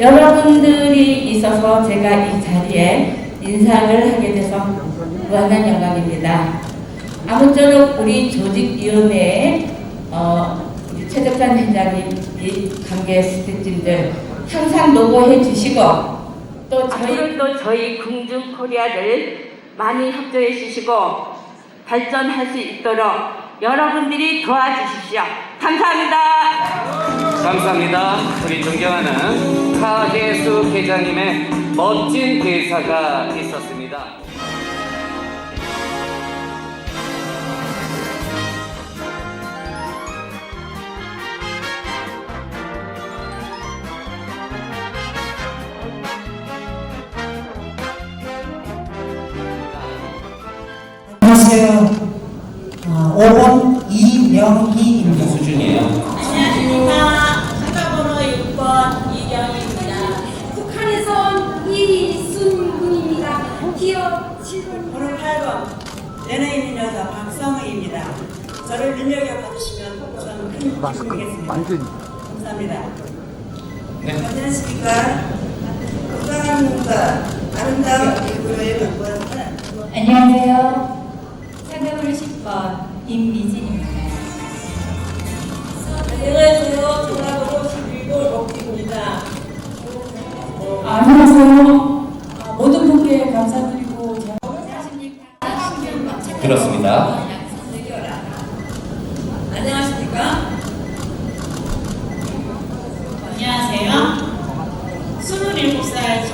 여러분들이 있어서 제가 이 자리에 인사를 하게 돼서 무한한 영광입니다. 아무쪼록 우리 조직위원회에 어, 최덕산 회장님, 이 관계 스태프분들 항상 노고해 주시고 또 저희 또 저희 궁중 코리아를 많이 협조해 주시고 발전할 수 있도록 여러분들이 도와주십시오. 감사합니다. 감사합니다. 우리 존경하는 카혜수 회장님의 멋진 대사가 있었습니다. 수준이에요. 안녕하십니까. 참가번호 6번 이경입니다. 북한에서 온 이순군입니다. 기업 7번 번호 8번 연예인 여자 박성의입니다. 저를 눈여겨 봐주시면 저는 큰 기쁨이 되겠습니다. 감사합니다. 안녕하십니까. 건강한 몸과 아름다운 피부를 연구하는 안녕하세요. 상가번호 10번 임미진입니다. 안녕하세요. 전화번호 11번 먹기입니다. 안녕하세요. 모든 분께 감사드리고 그렇습니다. 안녕하십니까? 안녕하세요. 27살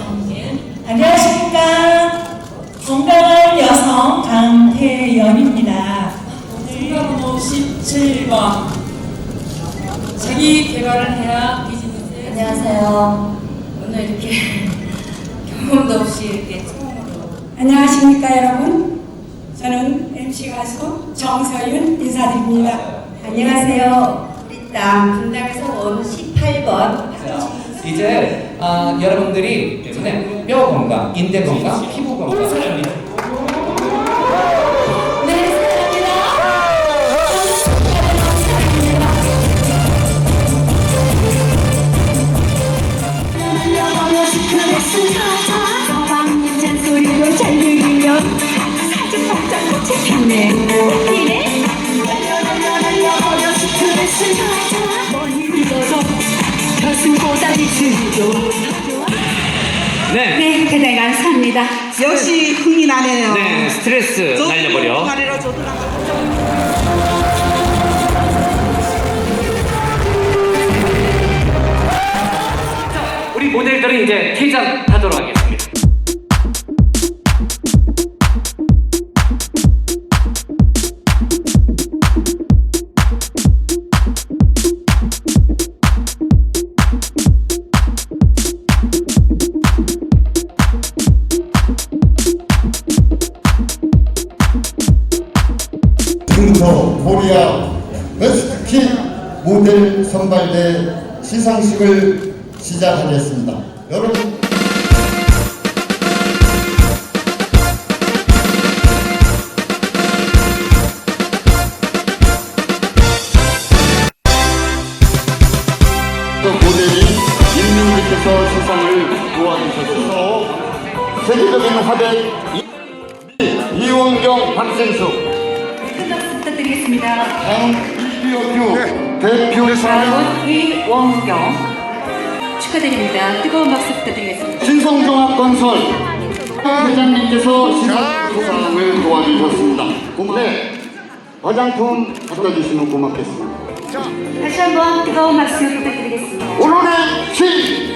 아, 여러분들이 뼈 건강, 인대 건강, 피부 건강. 스트레스 날려버려. 저도 우리 모델들은 이제 퇴장하도록 하겠습니다. 시상식을 시작하겠습니다. 여러분. 또 모델이 임민님께서 시상을 도와주셔서 세계적인 화백 이- 이원경 박생수. 박수 부탁드리겠습니다. 강이 기어규 대표상 이원경. 축하드립니다. 뜨거운 박수 부탁드리겠습니다. 신성종합건설. 회장님께서 시상을 도와주셨습니다. 네, 화장품 갖다 주시면 고맙겠습니다. 다시 한번 뜨거운 박수 부탁드리겠습니다. 오늘의 시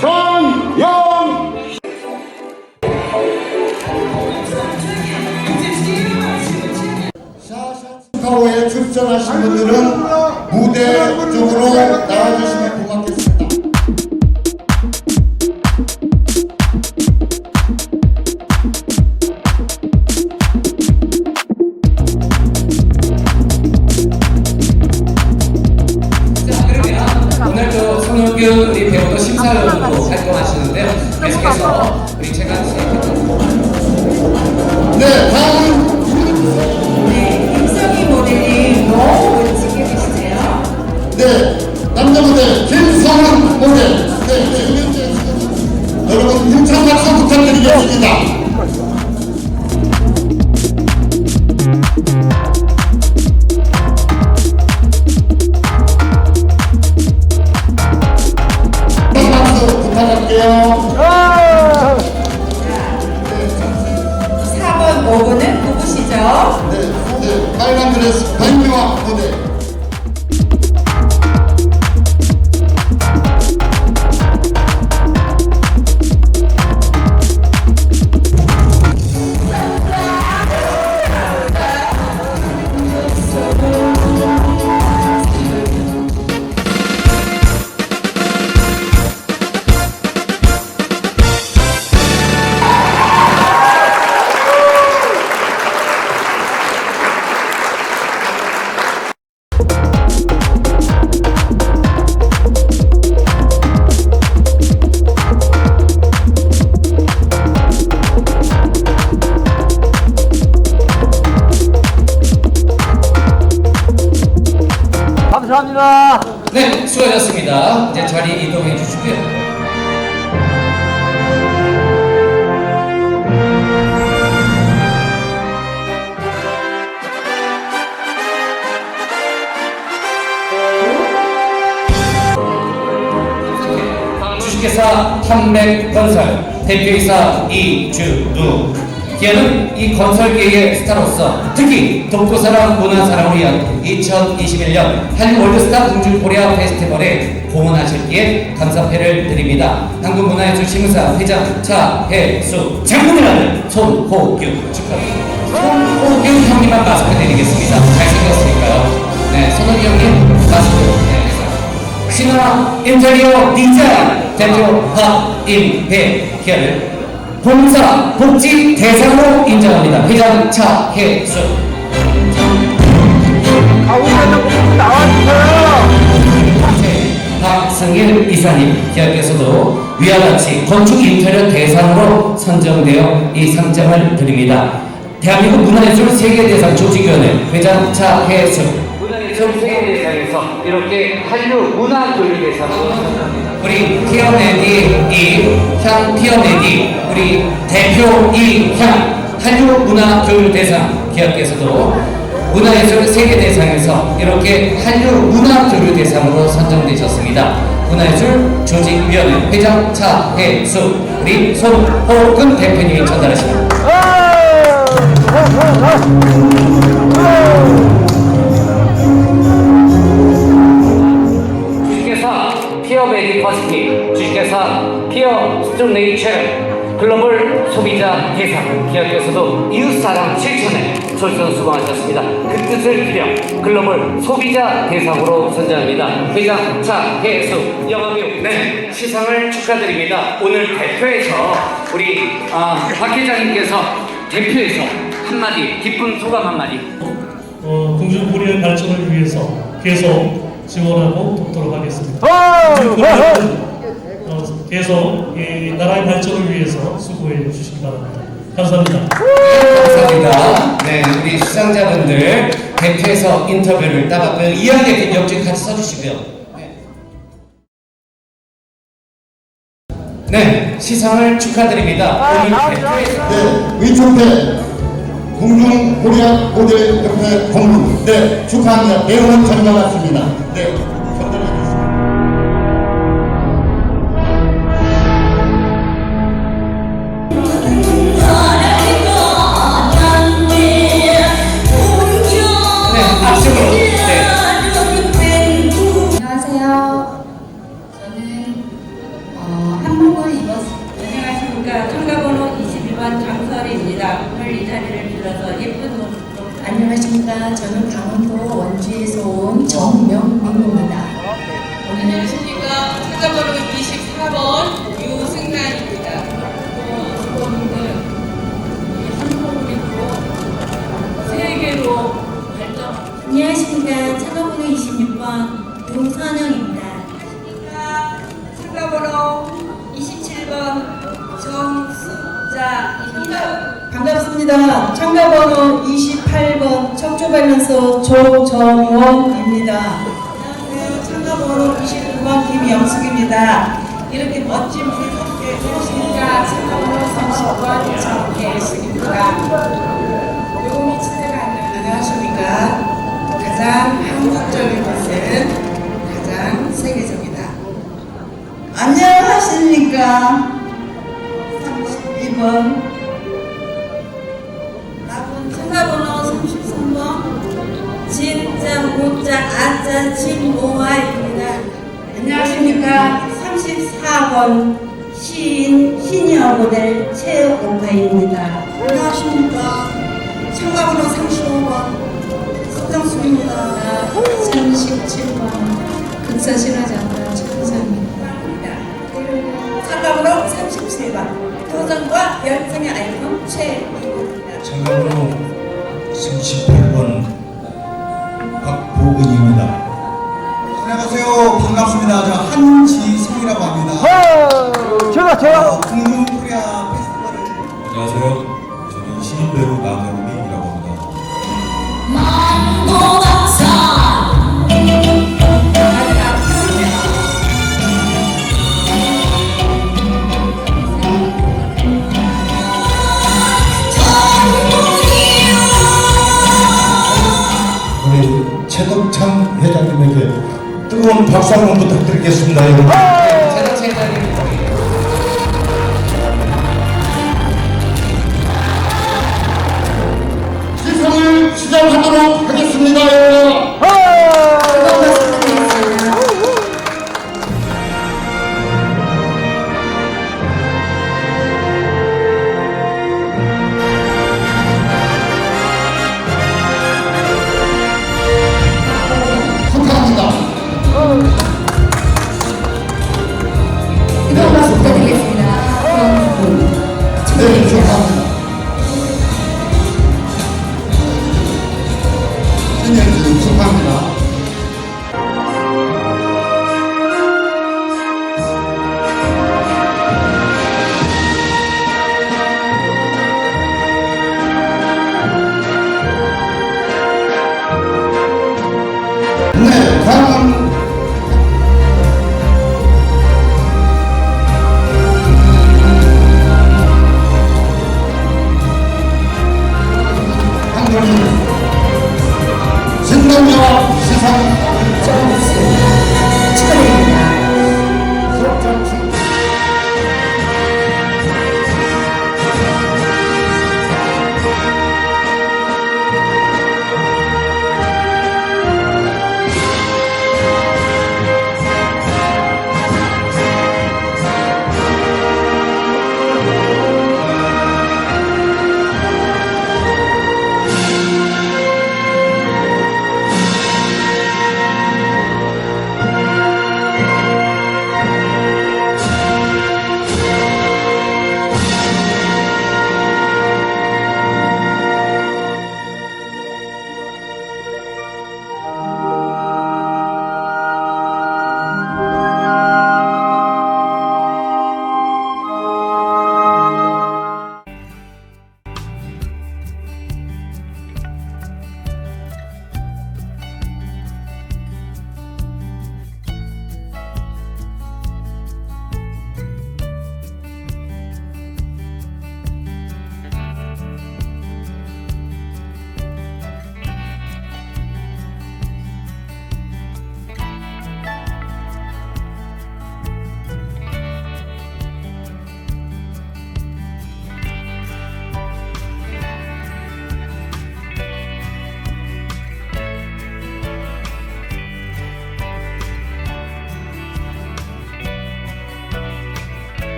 전영 샤샤타워에 출전하신 분들은 무대 쪽으로 나와주시면 고맙겠습니다. 자, 그러면 오늘도 손흥규 우리 배우도 심사위원으로 활동하시는데요. 계속해서 우리 최강 씨 네, 다음 네, 남자 모델 김성훈 모델. 네, 네, 여러분 힘찬 박수 부탁드리겠습니다. 박수 부탁할게요. 4번, 5번은 누구시죠? 네, 네, 빨간 드레스 박미화 모델. 자리 이동해 주시고요. 주식회사 탐맥건설 대표이사 이준우 기아는 이 건설계의 스타로서 특히 독도사랑 문화 사랑을 위한 2021년 한 월드스타 공주코리아 페스티벌에 공헌하셨기에 감사패를 드립니다. 한국문화예술 심사 회장 차혜수 장군이라는 손호규 축하드립니다. 손호규 형님만 마스크 드리겠습니다. 잘생겼으니까요. 네, 손호규 형님 마스크. 네. 신화 인테리어 디자인 대표 박임배결 봉사 복지 대상으로 인정합니다. 회장 차혜수. 박승일 이사님 기업께서도 위와 같이 건축 인테리어 대상으로 선정되어 이 상장을 드립니다. 대한민국 문화예술 세계대상 조직위원회 회장 차혜수 문화예술 세계대상에서 이렇게 한류 문화교류대상으로 선정합니다. 우리 피어내디 이향 피어내디 우리 대표 이향 한류 문화 교류 대상 기업께서도 문화예술 세계 대상에서 이렇게 한류 문화 교류 대상으로 선정되셨습니다. 문화예술 조직위원회 회장 차혜수 우리 손호근 대표님이 전달하십니다. 피어 스튜네이처, 글로벌 소비자 대상, 기업에서도 이웃사랑 실천에 솔선수범하셨습니다. 그 뜻을 기려 글로벌 소비자 대상으로 선정합니다. 회장 차혜수 영화배우 네 시상을 축하드립니다. 오늘 대표에서 우리 아, 박 회장님께서 대표에서 한마디 기쁜 소감 한마디 어, 공중코리아 발전을 위해서 계속 지원하고 돕도록 하겠습니다. 계속 이 나라의 발전을 위해서 수고해 주시기 바랍니다. 감사합니다. 감사합니다. 네, 우리 수상자분들 대표에서 인터뷰를 따봤고요. 이야기 역지 같이 써주시고요. 네. 네, 시상을 축하드립니다. 오늘 대표에서 네, 위촉대 공중 코리아 모델 협회 공무. 네, 축하합니다. 대우는 전달받습니다. 네, 조발면서 조정원입니다. 안녕하세요. 참가번호 29번 김영숙입니다. 이렇게 멋진 분이 함께 오셨습니다. 참가번호 30번 정혜숙입니다. 뜨거운 박수 한번 부탁드리겠습니다, 여러분.